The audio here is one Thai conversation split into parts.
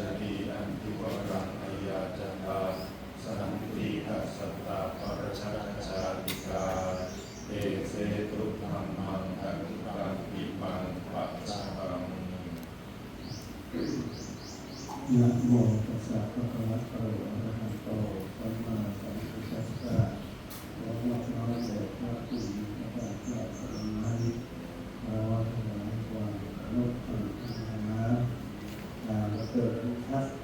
จติอันติวรังอายาจตาสันติทัสตาปรชาชาติกาเอเสตุธรรมังอันตังอิมังปัจจังนะโมตัสสะภะคะวะโตสัมมาสัมพุทธัสสะขอมอบน้อมแด่พระผู้มีพระภาคเจ้าพระองค์นั้นขอถวายความเคารพธรรมนะตามเกิดทุกทัศน์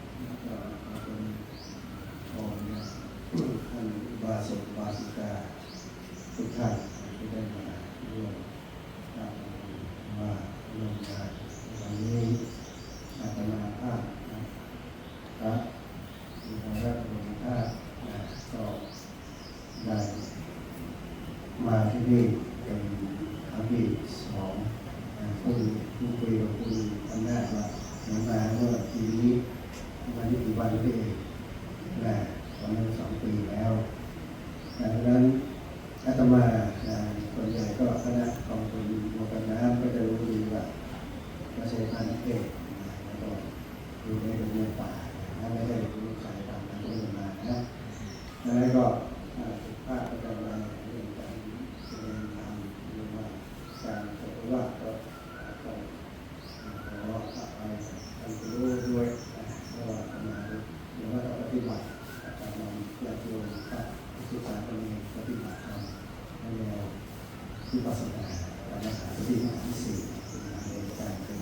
ก็เป็นของท่านอุบาสกอุบาสิกาทุกท่านที่ได้มาร่วมทำมาร่วมงานวันนี้ อาตมาภาพนะครับมีพระราชบุญภาพนะก็ได้มาที่นี่เป็นครั้งที่สองนะผู้ผู้คุยกับคุณอันแรกว่าหนูมาเมื่อปีนี้วันนี้กี่วันนี่เองนะประมาณสองปีแล้วดังนั้น อาตมานะส่วนใหญ่ก็คณะกองทุนโมกันน้ำก็จะรู้ดีว่า ไม่ใช่พันเอกนะแล้วก็อยู่ในโรงเรียนป่านะไม่ได้รู้สายตามนั้นเองมานะแล้วก็อ่าสุภาพประจำวันเรื่องการแสดงธรรมหรือว่าการปฏิวัติก็ต้องขออภัยท่านผู้รู้ด้วยนะเพราะว่าทำงานหรือว่าต้องปฏิบัติการนำญาติโยมพระศึกษาตนเองปฏิบัติธรรมในแนว ที่ ปัสสนาวะการรักษาที่ที่สี่ในการเป็น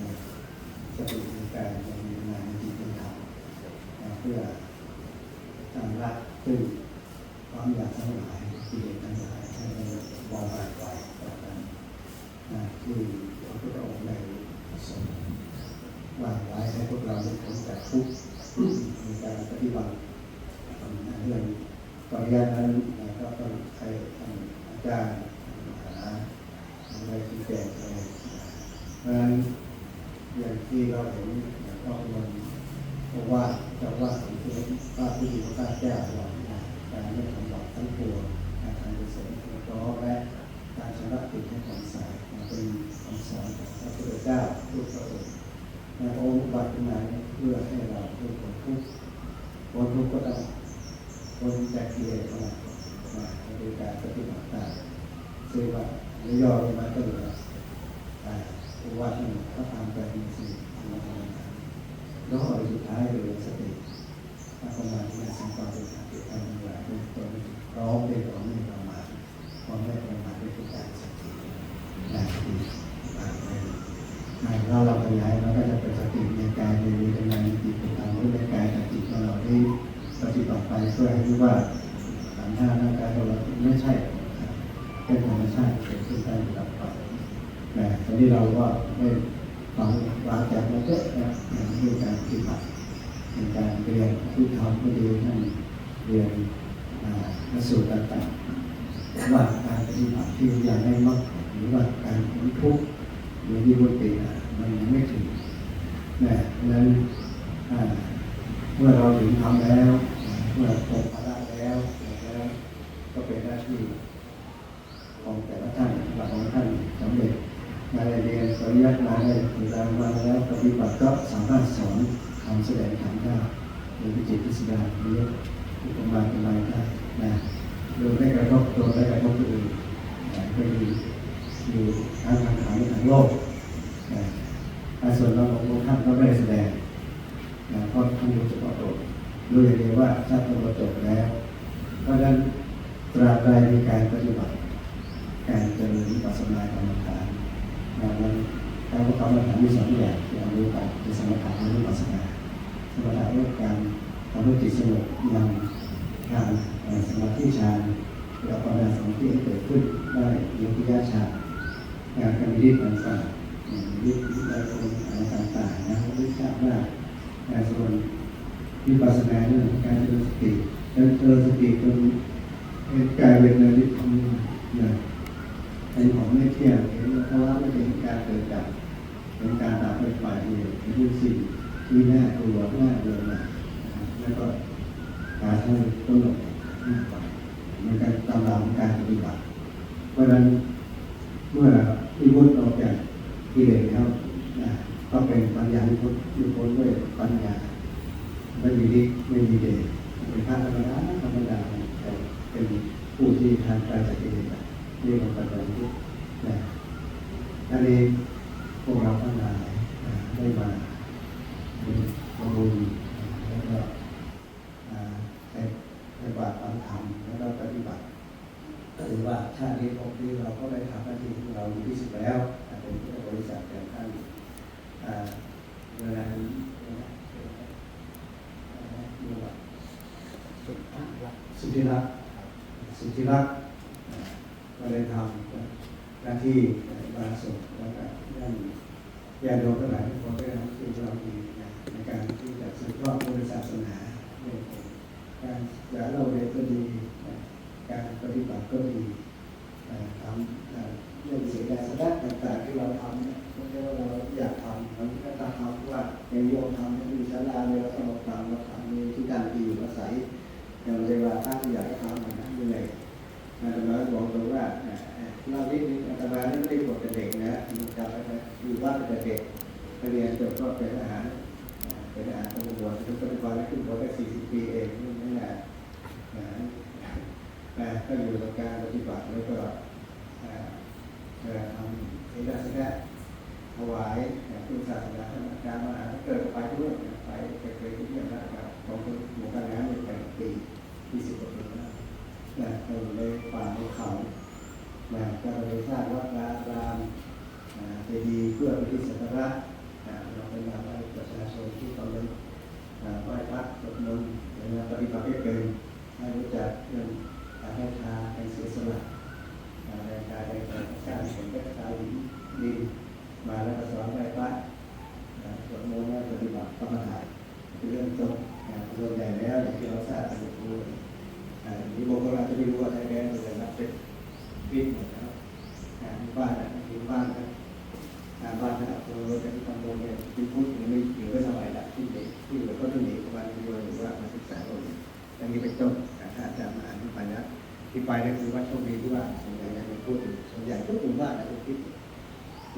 สติในการดำเนินงานจิตวิญญาณเพื่อการละซึ่งความอยากทั้งหลายที่เด็ทั้งหลายให้เราวางหายไปต่อกันที่พระพุทธองค์ได้ทรงวางไว้ให้พวกเราได้พ้นจากทุกข์ในการปฏิบัติเรื่องตอนนี้นั้นก็ต้องใช้อาจารย์ อะไรที่แจกเลยเพราะฉะนั้นอย่างที่เราเห็นก็มันเพราะว่าจะว่าถึงที่พระผู้มีพระเจ้าว่าการไม่ทำบาปทั้งปวงการทำกุศลก็และการชำระจิตให้ผ่องใสเป็นคำสอนของพระพุทธเจ้าทุกพระองค์ในองค์บัตรขึ้นมาเพื่อให้เราทุกคนทุกคนทุกข์ก็ต้องคนจากกิเลสมามาโดยการปฏิบัติตามซึ่งว่า ไม่ยอมมาก็เหลือว่าที่เขาทำไปจริงๆมาทำแล้วก็สุดท้ายเลยสติถ้าประมาณที่สังกัดเป็นสติทำอะไรเป็นตัวร้องเป็นของไม่ประมาทความไม่ประมาทเป็นการสตินะที่มาเป็นในเราเราขยายเราก็จะเป็นสติในกายในวิญญาณในจิตในธรรมในกายในจิตของเราที่ปฏิบัติไปเพื่อให้รู้ว่าขันธ์ห้าร่างกายของเราไม่ใช่ เป็นธรรมชาติเกิดขึ้นได้ดับไปแต่ตอนนี้เราก็ได้ฟังวางจากมาเยอะนะในการปฏิบัติในการเรียนที่ทำก็ดีนั่นเรียนหลักสูตรต่างๆว่าการปฏิบัติที่อยากให้มรรคหรือว่าการพ้นทุกข์หรือวิมุตติมันยังไม่ถึงนะเพราะฉะนั้นเมื่อเราถึงทำแล้ว เมื่อตกภาระแล้วแล้วก็เป็นหน้าที่ ของแต่ละท่านหลักของท่านสำเร็จ มาเรียนปริยัติมาได้ถึงกามาแล้วปฏิบัติก็สามารถสอนทำแสดงธรรมได้โดยวิจิตรพิสดารเยอะอุปมาอุปไมยได้นะโดยไม่กระทบตัวไม่กระทบตัวอื่นก็มีอยู่ทางทางขายทางโลกนะส่วนเราของท่านก็ไม่ได้แสดงนะเพราะท่านรู้เฉพาะตัวรู้อย่างเดียวว่าถ้าตัวจบแล้ว เพราะฉะนั้นตราบใดมีการปฏิบัติ การเจริญปัสสนากรรมฐานนะ การประกอบกรรมฐานมีสองอย่างที่เรารู้กันคือสมถะและวิปัสสนาสมถะเรื่องการทำให้จิตสงบนำทางสมาธิฌานแล้วก็การสมาธิให้เกิดขึ้นได้ยุติยาฌานงานการวิธีต่างๆวิธีได้คนอะไรต่างๆนะวิชาว่าการส่วนวิปัสสนาเรื่องการเจริญสติการเจริญสติจนกลายเป็นนที่ทำเนี่ย เป็นของไม่เที่ยงเห็นภาวะไม่เป็นการเกิดจากเป็นการดับไปฝ่ายเดียวเป็นสิ่งที่น่ากลัวน่าเบื่อหน่ายแล้วก็การให้ต้นหลงมากกว่าในการตำราการปฏิบัติเพราะฉะนั้นเมื่อที่มุดออกจากกิเลสแล้วนะก็เป็นปัญญาที่พ้นที่พ้นด้วยปัญญา ไม่มีฤทธิ์ไม่มีเดชเป็นพระธรรมดาธรรมดาแต่เป็นผู้ที่ทานกายจากกิเลสเรียกว่าปัญญาฤทธิ์นะอันนี้พ วกเราทั้งหลายได้มาทำบุญแล้วก็อ่าในในบาตรฟังธรรมแล้วก็ปฏิบัติก็ถือว่าชาตินี้ภพนี้เราก็ได้ทำหน้าที่ของเราดีที่สุดแล้วเป็นผู้บริษัทแก่ท่านเวลานี้สุธิรักสุธิรักษ์สุทธิรักษ์อ่าก็ได้ทำ หน้าที่มาส่งแล้วก็ย่านญาติโยมทั้งหลายทุกคนได้ทำสิ่งที่เราดีนในการที่จะสืบทอดพุทธศาสนาเรื่องของการศึกษาเราเรียนก็ดีการปฏิบัติก็ดีทำเรื่องเสียดายสาระต่างๆที่เราทำเนี่ยไม่ใช่ว่าเราอยากทำเราก็ต้องทำว่าอย่างโยมทำเนี่ยมีศาลาเลยเราต้องมาทำเราทำมีที่การที่อยู่อาศัยอย่างเวลาท่านอยากทำมันนะเหนื่อยอาตมาบอกตรงว่าเอ่อเรานิดนึงอาตมานี่ไม่ได้บวชเป็นเด็ก นะมันจำไว้นะอยู่บ้านเป็นเด็กเรียนจบก็เป็นทหารเป็นทหารตำรวจเป็นปัจจุบันแล้วขึ้นบวชได้สี่สิบปีเองไม่ไม่นานะนะก็อยู่กับการปฏิบัติแล้วก็อ่าเอ่อทำศีลสักะถวายพุทธศาสนาธรรมการมาเกิดไปทุกเรื่องไปไปเคยทุกเรื่องนะครับของคุณหมู่กันแล้วเนี่ยแปดปีที่สิบกว่าปีแล้วนะก็อยู่ในป่าในเขานะก็เลยสร้างวัดร้ารา เจดีย์เพื่อเป็นที่สักการะเราเป็นนำให้ประชาชนที่ตอนนี้อ่าไหว้พระสวดมนต์และปฏิบัติให้เป็นให้รู้จักเรื่องการให้ทานการเสียสละการแรงกายแรงใจการเสียกายดินดินมาแล้วก็สอนไหว้พระสวดมนต์แล้วปฏิบัติกรรมฐานเป็นเรื่องต้นอ่าส่วนใหญ่แล้วที่เราทราบ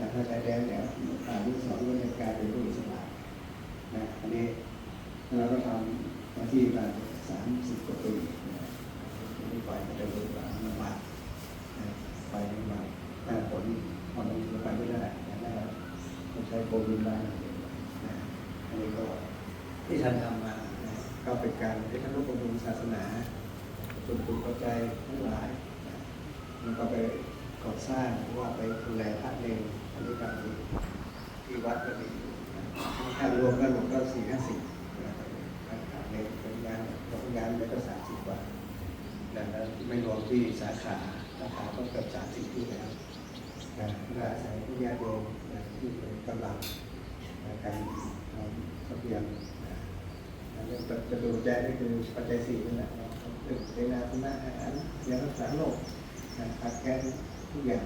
นะถ้าชายแดนเนี่ยอ่านที่สอนก็จะกลายเป็นผู้อิสระนะอันนี้เราก็ทำหน้าที่มาสามสิบกว่าปีนะที่ไปก็จะรู้ว่ามันมานไปไม่มาแต่ผลมันมันไปไม่ได้นะได้ต้องใช้โควิดได้นะอันนี้ก็ที่ท่านทำมาก็เป็นการที่ท่านรู้บำรุงศาสนาส่วนตัวใจทั้งหลายมันก็ไปก่อสร้างหรือว่าไปดูแลพระเนร อันนี้ก็มีที่วัดก็มีอยู่นะถ้ารวมกันหมดก็สี่ห้าสิบนะพระเนรเป็นงานเป็นงานแล้วก็สามสิบกว่าดังนั้นไม่รวมที่สาขาสาขาก็เกือบสามสิบที่แล้วนะและอาศัยที่ญาติโยมที่เป็นกำลังการทำทรัพยากรนะเรื่องจะดูใจนี่คือปัจจัยสี่นั่นแหละเนาเรื่องเวลาคุณอาหารยารักษาโรคนะขาดแคลนทุกอย่าง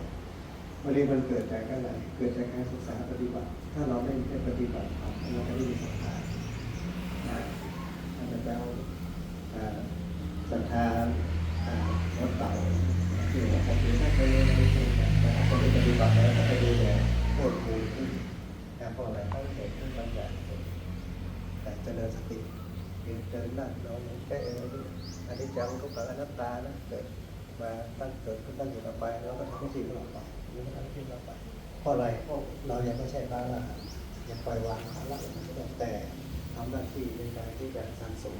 วันนี้มันเกิดจากอะไร เกิดจากการศึกษาปฏิบัติ ถ้าเราไม่ได้ปฏิบัติทำเราจะไม่มีศรัทธานะถ้าเราจะเอาอ่าศรัทธาวัดเต่าที่ว่าผมถือถ้าเคยในในแต่ถ้าคนที่ปฏิบัติแล้วก็ไปดูแลโคตรภูมิขึ้นนะเพราะอะไรเขาเกิดขึ้นบางอย่างแต่เจริญสติเห็นเจริญนั่งนอนแก้อะไรด้วยอันนี้จังทุกขังอนัตตานะเกิดมาตั้งเกิดขึ้นตั้งอยู่ต่อไปแล้วก็ทำให้สิ่งเหรือทำให้ เพราะอะไรเรายังไม่ใช่พระอรหันต์ยังปล่อยวางภาระละแต่ทำหน้าที่ในการที่จะสังสม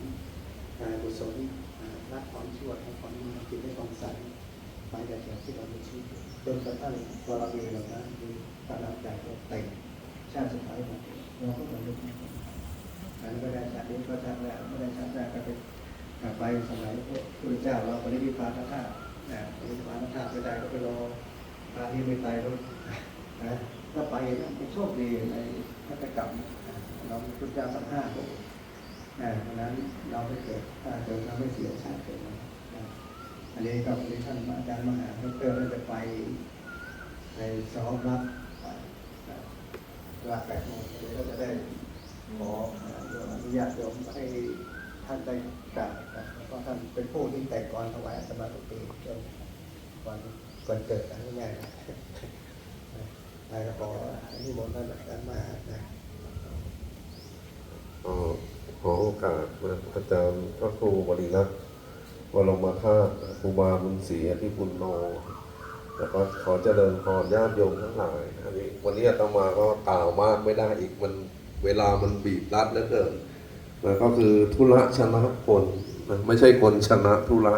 กุศลอ่าละความชั่วให้ความดีจิตให้ความใสไปแต่เดียวที่เรามีชีวิตอจนกระทั่งบารมีเรานั้นมีกำลังใจเราเต็มชาติสุดท้ายของเราก็บรรลุธรรมอันไม่ได้ชาตินี้ก็ชาติแล้วไม่ได้ชาติแรกก็เป็นกลับไปสมัยพระพุทธเจ้าเราปรินิพพานธาตุนะปรินิพพานธาตุไม่ได้ก็ไปรอ พรที่ไม่ตายรถนะก็ไปเป็นโชคดีในพัฒกรรมเราพุทธเจ้าสัมห้าองค์นะเพราะนั้นเราไม่เกิดถ้าเกิดทำให้เสียชาติเกิดมาอันนี้ก็ที่ท่านอาจารย์มหาดรเราจะไปในซ้อมรับไปนะลาแปดโมงเดี๋ยวก็จะได้ขออนุญาตโยมให้ท่านได้กราบนะแล้วก็ท่านเป็นผู้ที่แต่งกรถวายอาตมาทุกปีจนวัน วันเกิดกันง่ายๆนายก็ขออันนี้มนต์ท่านอาจารย์มานะอ๋อขอโอกาสนะอาจารย์พระครูบริรักษ์วรมธาตุครูบาบุญศรีอธิปุณโนแล้วก็ขอเจริญพรญาติโยมทั้งหลายอันนี้วันนี้อาตมาก็กล่าวมากไม่ได้อีกมันเวลามันบีบรัดเหลือเกินนะก็คือธุระชนะคน ไม่ใช่คนชนะธุระ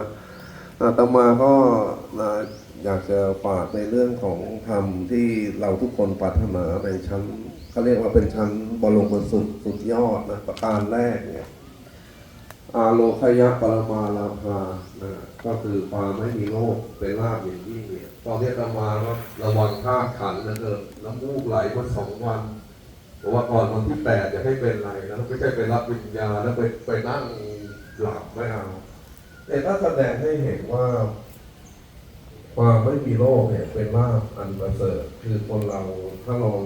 อาตมาก็ อยากจะฝากในเรื่องของธรรมที่เราทุกคนปรารถนาในชั้นเขาเรียกว่าเป็นชั้นบรมสุดสุดยอดนะประการแรกเนี่ยอาโลคยะปรมาลาภานะก็คือความไม่มีโรคเป็นลาบอย่างยิ่งเนี่ยตอนนี้อาตมาก็ระวังท่าขันนะเกินน้ำมูกไหลมาสองวันเพราะว่าก่อนวันที่แปดจะให้เป็นไรนะไม่ใช่ไปรับวิญญาณแล้วไปไปนั่งหลับไม่เอาแต่ถ้าแสดงให้เห็นว่า ความไม่มีโรคเนี่ยเป็นลาภอันประเสริฐคือคนเราถ้าลอง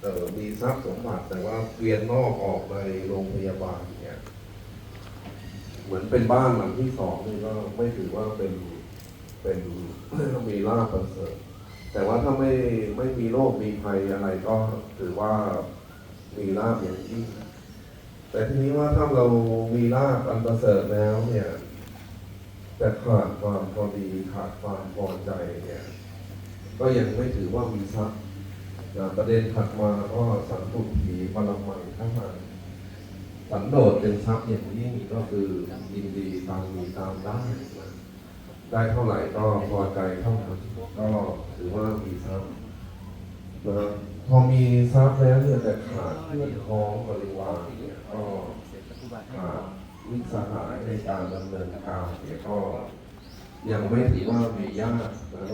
เออมีทรัพย์สมบัติแต่ว่าเวียนนอกออกในโรงพยาบาลเนี่ยเหมือนเป็นบ้านหลังที่สองนี่ก็ไม่ถือว่าเป็นเป็นมีลาภประเสริฐแต่ว่าถ้าไม่ไม่มีโรคมีภัยอะไรก็ถือว่ามีลาภอย่างยิ่งแต่ทีนี้ว่าถ้าเรามีลาภอันประเสริฐแล้วเนี่ย แต่ขาดความพอดีขาดความพอใจเนี่ยก็ยังไม่ถือว่ามีทรัพย์ประเด็นถัดมาก็สันตุถีปรมังข้ามาสันโดษเป็นทรัพย์อย่างยิ่งก็คือยินดีตามมีตามได้ได้เท่าไหร่ก็พอใจเท่านั้นก็ถือว่ามีทรัพย์นะพอมีทรัพย์แล้วเนี่ยแต่ขาดเพื่อนพ้องบริวารเนี่ยก็ขาด วิสหายในการดำเนินการเนี่ยก็ยังไม่ถือว่ามียากแล้วก็